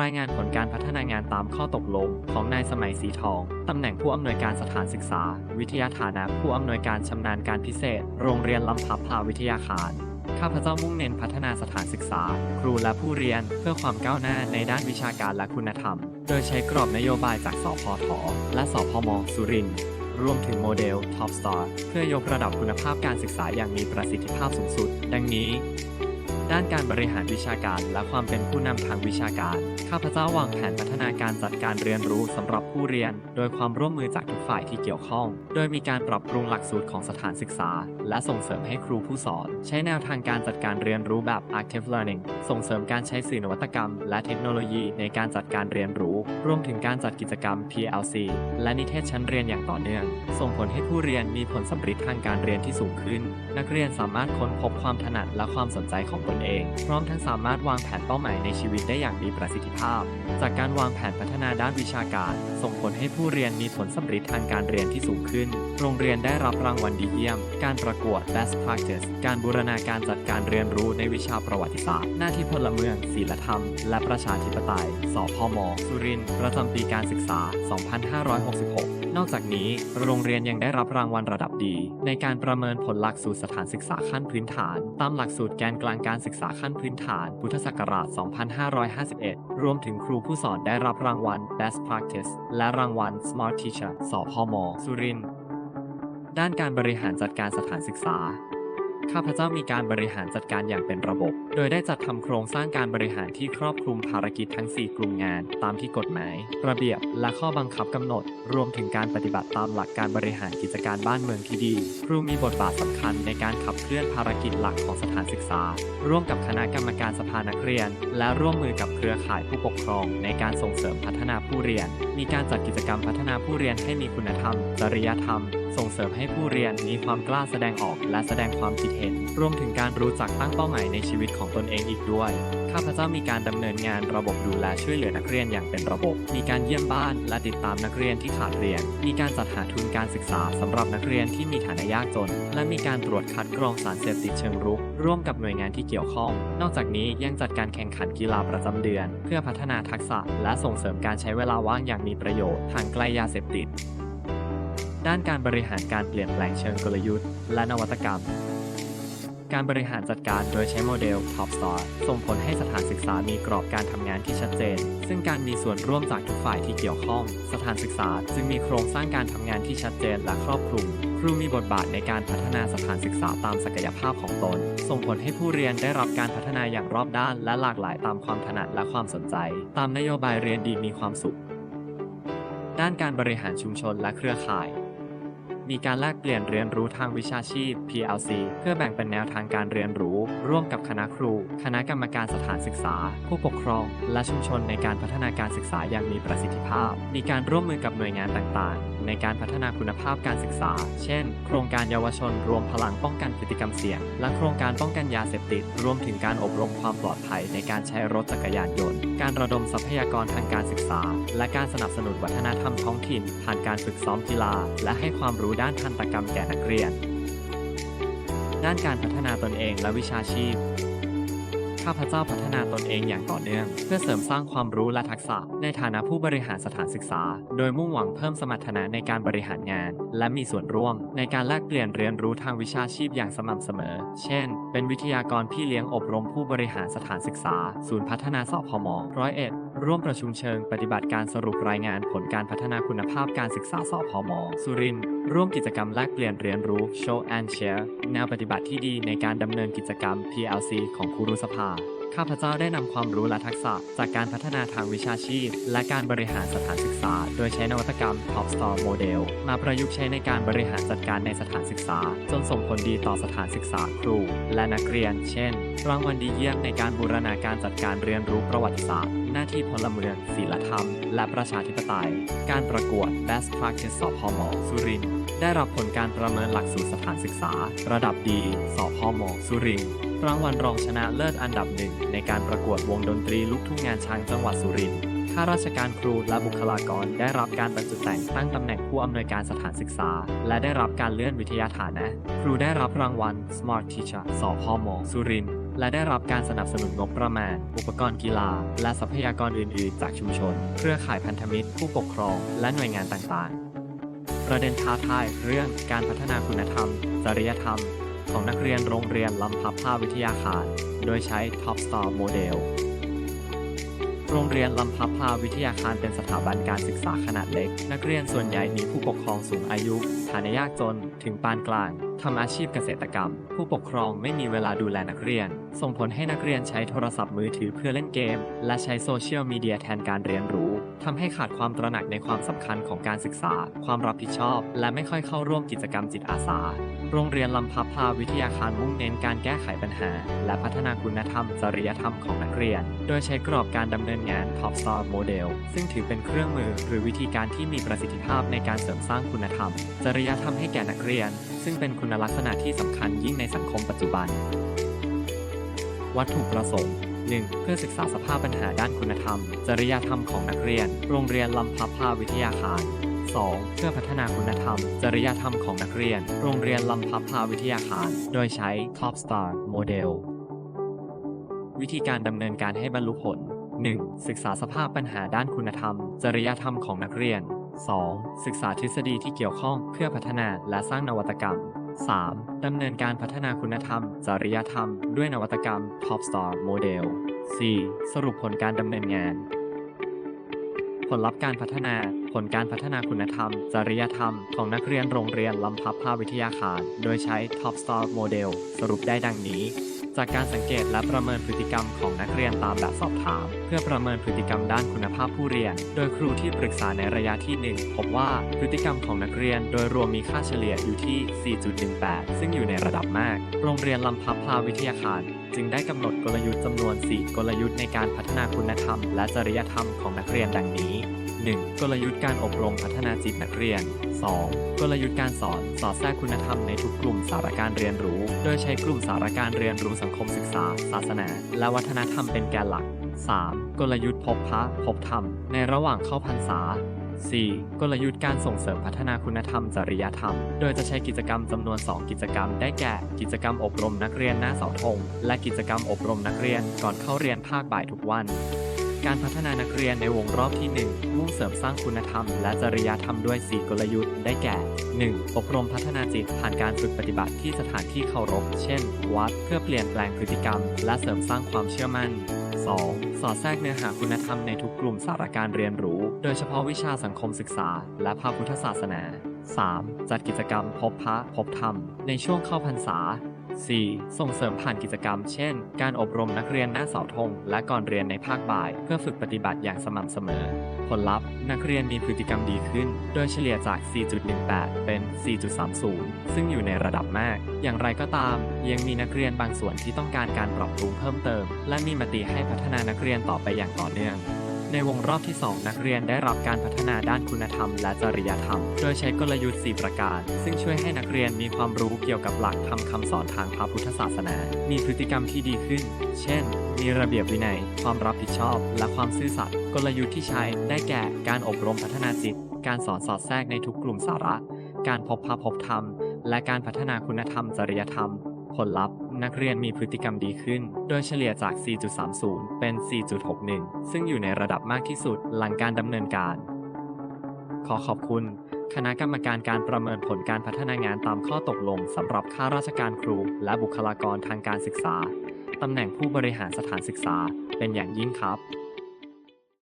รายงานผลการพัฒนางานตามข้อตกลง ของนายสมัยสีทอง ตำแหน่งผู้อำนวยการสถานศึกษา วิทยาฐานะผู้อำนวยการชำนาญการพิเศษ โรงเรียนลำพับพาวิทยาคาร ข้าพเจ้ามุ่งเน้นพัฒนาสถานศึกษา ครูและผู้เรียนเพื่อความก้าวหน้าในด้านวิชาการและคุณธรรม โดยใช้กรอบนโยบายจากสพท และสพม สุรินทร์รวมถึงโมเดล Top Star เพื่อยกระดับคุณภาพการศึกษาอย่างมีประสิทธิภาพสูงสุด ดังนี้ ด้านการบริหารวิชาการและความเป็นผู้นำทางวิชาการ ข้าพเจ้าวางแผนพัฒนาการจัดการเรียนรู้สำหรับผู้เรียน โดยความร่วมมือจากทุกฝ่ายที่เกี่ยวข้อง โดยมีการปรับปรุงหลักสูตรของสถานศึกษา และส่งเสริมให้ครูผู้สอน ใช้แนวทางการจัดการเรียนรู้แบบ active learning ส่งเสริมการใช้สื่อนวัตกรรม และเทคโนโลยีในการจัดการเรียนรู้ รวมถึงการจัดกิจกรรม PLC และนิเทศชั้นเรียนอย่างต่อเนื่อง ส่งผลให้ผู้เรียนมีผลสำเร็จทางการเรียนที่สูงขึ้น นักเรียนสามารถค้นพบความถนัดและความสนใจของตนเอง พร้อมทั้งสามารถวางแผนเป้าหมายในชีวิตได้อย่างมีประสิทธิภาพ จากการวางแผนพัฒนาด้านวิชาการ ส่งผลให้ผู้เรียนมีผลสำเร็จทางการเรียนที่สูงขึ้น โรงเรียนได้รับรางวัลดีเยี่ยม การประกวด Best Practice การบูรณาการจัดการเรียนรู้ในวิชาประวัติศาสตร์ หน้าที่พลเมือง ศีลธรรม และประชาธิปไตย สพม สุรินทร์ประจำปีการศึกษา 2566 นอกจากนี้โรงเรียนยังได้รับรางวัลระดับดี ในการประเมินผลหลักสูตรสถานศึกษาขั้นพื้นฐาน ตามหลักสูตรแกนกลางการศึกษาขั้นพื้นฐาน พุทธศักราช 2551 รวมถึงครูผู้สอนได้รับรางวัล Best Practice และรางวัล Smart Teacher สพม สุรินทร์ด้านการบริหารจัดการสถานศึกษา ข้าพเจ้ามีการบริหารจัดการอย่างเป็นระบบ โดยได้จัดทำโครงสร้างการบริหารที่ครอบคลุมภารกิจทั้ง 4 กลุ่มงาน ตามที่กฎหมาย ระเบียบ และข้อบังคับกำหนด รวมถึงการปฏิบัติตามหลักการบริหารกิจการบ้านเมืองที่ดี ครูมีบทบาทสำคัญในการขับเคลื่อนภารกิจหลักของสถานศึกษา ร่วมกับคณะกรรมการสภานักเรียน และร่วมมือกับเครือข่ายผู้ปกครอง ในการส่งเสริมพัฒนาผู้เรียน มีการจัดกิจกรรมพัฒนาผู้เรียนให้มีคุณธรรม จริยธรรม ส่งเสริมให้ผู้เรียนมีความกล้าแสดงออกและแสดงความคิดเห็น รวมถึงการรู้จักตั้งเป้าหมายในชีวิตของตนเองอีกด้วย ข้าพเจ้ามีการดำเนินงานระบบดูแลช่วยเหลือนักเรียนอย่างเป็นระบบ มีการเยี่ยมบ้านและติดตามนักเรียนที่ขาดเรียน มีการจัดหาทุนการศึกษาสำหรับนักเรียนที่มีฐานะยากจน และมีการตรวจคัดกรองสารเสพติดเชิงรุก ร่วมกับหน่วยงานที่เกี่ยวข้อง นอกจากนี้ยังจัดการแข่งขันกีฬาประจำเดือน เพื่อพัฒนาทักษะและส่งเสริมการใช้เวลาว่างอย่างมีประโยชน์ห่างไกลยาเสพติด ด้านการบริหารการเปลี่ยนแปลงเชิงกลยุทธ์ และนวัตกรรม การบริหารจัดการโดยใช้โมเดล Top Star ส่งผลให้สถานศึกษามีกรอบการทำงานที่ชัดเจน ซึ่งการมีส่วนร่วมจากทุกฝ่ายที่เกี่ยวข้อง สถานศึกษาจึงมีโครงสร้างการทำงานที่ชัดเจนและครอบคลุม รูมีบทบาทในการพัฒนาสถานศึกษาตามศักยภาพของตน ส่งผลให้ผู้เรียนได้รับการพัฒนาอย่างรอบด้าน และหลากหลายตามความถนัดและความสนใจ ตามนโยบายเรียนดีมีความสุข ด้านการบริหารชุมชนและเครือข่าย มีการแลกเปลี่ยนเรียนรู้ทางวิชาชีพ PLC เพื่อแบ่งเป็นแนวทางการเรียนรู้ ร่วมกับคณะครู คณะกรรมการสถานศึกษา ผู้ปกครอง และชุมชนในการพัฒนาการศึกษาอย่างมีประสิทธิภาพ มีการร่วมมือกับหน่วยงานต่างๆ ในการพัฒนาคุณภาพการศึกษา เช่น โครงการเยาวชนรวมพลังป้องกันพฤติกรรมเสี่ยง และโครงการป้องกันยาเสพติด รวมถึงการอบรมความปลอดภัยในการใช้รถจักรยานยนต์ การระดมทรัพยากรทางการศึกษา และการสนับสนุนวัฒนธรรมท้องถิ่น ผ่านการฝึกซ้อมกีฬา และให้ความรู้ด้านทันตกรรมแก่นักเรียน ด้านการพัฒนาตนเองและวิชาชีพ ข้าพเจ้าพัฒนาตนเองอย่างต่อเนื่อง เพื่อเสริมสร้างความรู้และทักษะ ในฐานะผู้บริหารสถานศึกษา โดยมุ่งหวังเพิ่มสมรรถนะในการบริหารงาน และมีส่วนร่วม ในการแลกเปลี่ยนเรียนรู้ทางวิชาชีพอย่างสม่ำเสมอ เช่น เป็นวิทยากรพี่เลี้ยงอบรมผู้บริหารสถานศึกษา ศูนย์พัฒนาสพมร้อยเอ็ด ร่วมประชุมเชิงปฏิบัติการสรุปรายงานผลการพัฒนาคุณภาพการศึกษาสอพมสุรินร์ร่วมกิจกรรมแลกเปลี่ยนเรียนรู้ Show and Share แนวปฏิบัติที่ดีในการดำเนินกิจกรรม PLC ของครูรุสภา ข้าพเจ้าได้นำความรู้และทักษะ จากการพัฒนาทางวิชาชีพ และการบริหารสถานศึกษา โดยใช้นวัตกรรม Top Star Model มาประยุกต์ใช้ในการบริหารจัดการในสถานศึกษา จนส่งผลดีต่อสถานศึกษาครู และนักเรียน เช่น รางวัลดีเยี่ยมในการบูรณาการจัดการเรียนรู้ประวัติศาสตร์ หน้าที่พลเมืองศีลธรรม และประชาธิปไตย การประกวด Best Practice สพมสุรินทร์ได้รับผลการประเมินหลักสูตรสถานศึกษา ระดับดีสพมสุรินทร์ รางวัลรองชนะเลิศอันดับหนึ่งในการประกวดวงดนตรีลูกทุ่งงานช้างจังหวัดสุรินทร์ข้าราชการครูและบุคลากรได้รับการบรรจุแต่งตั้งตำแหน่งผู้อำนวยการสถานศึกษา และได้รับการเลื่อนวิทยาฐานะ ครูได้รับรางวัล Smart Teacher สพมสุรินทร์และได้รับการสนับสนุนงบประมาณ อุปกรณ์กีฬา และทรัพยากรอื่น ๆ จากชุมชน เครือข่ายพันธมิตร ผู้ปกครอง และหน่วยงานต่าง ๆ ประเด็นท้าทายเรื่องการพัฒนาคุณธรรม จริยธรรม ของนักเรียนโรงเรียนลำพับผ้าวิทยาคาร โดยใช้ Top Star Model โรงเรียนลำพับพาวิทยาคารเป็นสถาบันการศึกษาขนาดเล็ก นักเรียนส่วนใหญ่มีผู้ปกครองสูงอายุ ฐานะยากจน ถึงปานกลาง ทำอาชีพเกษตรกรรม ผู้ปกครองไม่มีเวลาดูแลนักเรียน ส่งผลให้นักเรียนใช้โทรศัพท์มือถือเพื่อเล่นเกม และใช้โซเชียลมีเดียแทนการเรียนรู้ ทำให้ขาดความตระหนักในความสำคัญของการศึกษา ความรับผิดชอบ และไม่ค่อยเข้าร่วมกิจกรรมจิตอาสา โรงเรียนลำพับพาวิทยาคารมุ่งเน้นการแก้ไขปัญหา และพัฒนาคุณธรรม จริยธรรมของนักเรียน โดยใช้กรอบการดำเนินงาน Top Star Model ซึ่งถือเป็นเครื่องมือหรือวิธีการที่มีประสิทธิภาพในการเสริมสร้างคุณธรรม จริยธรรมให้แก่นักเรียน ซึ่งเป็นคุณลักษณะที่สำคัญยิ่งในสังคมปัจจุบัน วัตถุประสงค์ 1. เพื่อศึกษาสภาพปัญหาด้านคุณธรรม จริยธรรมของนักเรียน โรงเรียนลำพับผ้าวิทยาคาร 2. เพื่อพัฒนาคุณธรรม จริยธรรมของนักเรียน โรงเรียนลำพับผ้าวิทยาคาร โดยใช้ Top Star Model วิธีการดำเนินการให้บรรลุผล 1. ศึกษาสภาพปัญหาด้านคุณธรรม จริยธรรมของนักเรียน 2. ศึกษาทฤษฎีที่เกี่ยวข้องเพื่อพัฒนาและสร้างนวัตกรรม 3. ดำเนินการพัฒนาคุณธรรม จริยธรรม ด้วยนวัตกรรม Top Star Model 4. สรุปผลการดำเนินงาน ผลลัพธ์การพัฒนา ผลการพัฒนาคุณธรรม จริยธรรม ของนักเรียนโรงเรียนลำพับภาวิทยาคาร โดยใช้ Top Star Model สรุปได้ดังนี้ จากการสังเกตและประเมินพฤติกรรมของนักเรียนตามแบบสอบถาม เพื่อประเมินพฤติกรรมด้านคุณภาพผู้เรียน โดยครูที่ปรึกษาในระยะที่ 1 พบว่าพฤติกรรมของนักเรียนโดยรวมมีค่าเฉลี่ยอยู่ที่ 4.18 ซึ่งอยู่ในระดับมาก โรงเรียนลำพับพาวิทยาคาร จึงได้กำหนดกลยุทธ์จำนวน 4 กลยุทธ์ในการพัฒนาคุณธรรม และจริยธรรมของนักเรียนดังนี้ 1. กลยุทธ์การอบรมพัฒนาจิตนักเรียน 2. กลยุทธ์การสอนสอดแทรกคุณธรรมในทุกกลุ่มสาระการเรียนรู้ โดยใช้กลุ่มสาระการเรียนรู้สังคมศึกษา ศาสนา และวัฒนธรรมเป็นแกนหลัก 3. กลยุทธ์พบพระพบธรรม ในระหว่างเข้าพรรษา 4. กลยุทธ์การส่งเสริมพัฒนาคุณธรรมจริยธรรม โดยจะใช้กิจกรรมจำนวน 2 กิจกรรมได้แก่ กิจกรรมอบรมนักเรียนหน้าเสาธงและกิจกรรมอบรมนักเรียนก่อนเข้าเรียนภาคบ่ายทุกวัน การพัฒนานักเรียนในวงรอบที่ 1 มุ่งเสริมสร้างคุณธรรม และจริยธรรมด้วย 4 กลยุทธ์ได้แก่ 1. อบรมพัฒนาจิตผ่านการฝึกปฏิบัติที่สถานที่เคารพ เช่น วัด เพื่อเปลี่ยนแปลงพฤติกรรม และเสริมสร้างความเชื่อมั่น 2. สอดแทรกเนื้อหาคุณธรรมในทุกกลุ่มสารการเรียนรู้ โดยเฉพาะวิชาสังคมศึกษา และพระพุทธศาสนา 3. จัดกิจกรรมพบพระพบธรรม ในช่วงเข้าพรรษา 4. ส่งเสริมผ่านกิจกรรม เช่น การอบรมนักเรียนหน้าเสาธงและก่อนเรียนในภาคบ่าย เพื่อฝึกปฏิบัติอย่างสม่ำเสมอ ผลลัพธ์ นักเรียนมีพฤติกรรมดีขึ้น โดยเฉลี่ยจาก 4.18 เป็น 4.30 ซึ่งอยู่ในระดับมาก อย่างไรก็ตาม ยังมีนักเรียนบางส่วนที่ต้องการการปรับปรุงเพิ่มเติม และมีมติให้พัฒนานักเรียนต่อไปอย่างต่อเนื่อง ในวงรอบที่ 2 นักเรียนได้รับการพัฒนาด้านคุณธรรมและจริยธรรม โดยใช้กลยุทธ์ 4 ประการ ซึ่งช่วยให้นักเรียนมีความรู้เกี่ยวกับหลักธรรมคำสอนทางพระพุทธศาสนา มีพฤติกรรมที่ดีขึ้น เช่น มีระเบียบวินัย ความรับผิดชอบ และความซื่อสัตย์ กลยุทธ์ที่ใช้ได้แก่ การอบรมพัฒนาจิต การสอนสอดแทรกในทุกกลุ่มสาระ การพบพระพบธรรม และการพัฒนาคุณธรรมจริยธรรม ผลลัพธ์ นักเรียนมีพฤติกรรมดีขึ้น โดยเฉลี่ยจาก 4.30 เป็น 4.61 ซึ่งอยู่ในระดับมากที่สุดหลังการดำเนินการ ขอขอบคุณ คณะกรรมการการประเมินผลการพัฒนางานตามข้อตกลงสำหรับข้าราชการครู และบุคลากรทางการศึกษาตำแหน่งผู้บริหารสถานศึกษาเป็นอย่างยิ่งครับ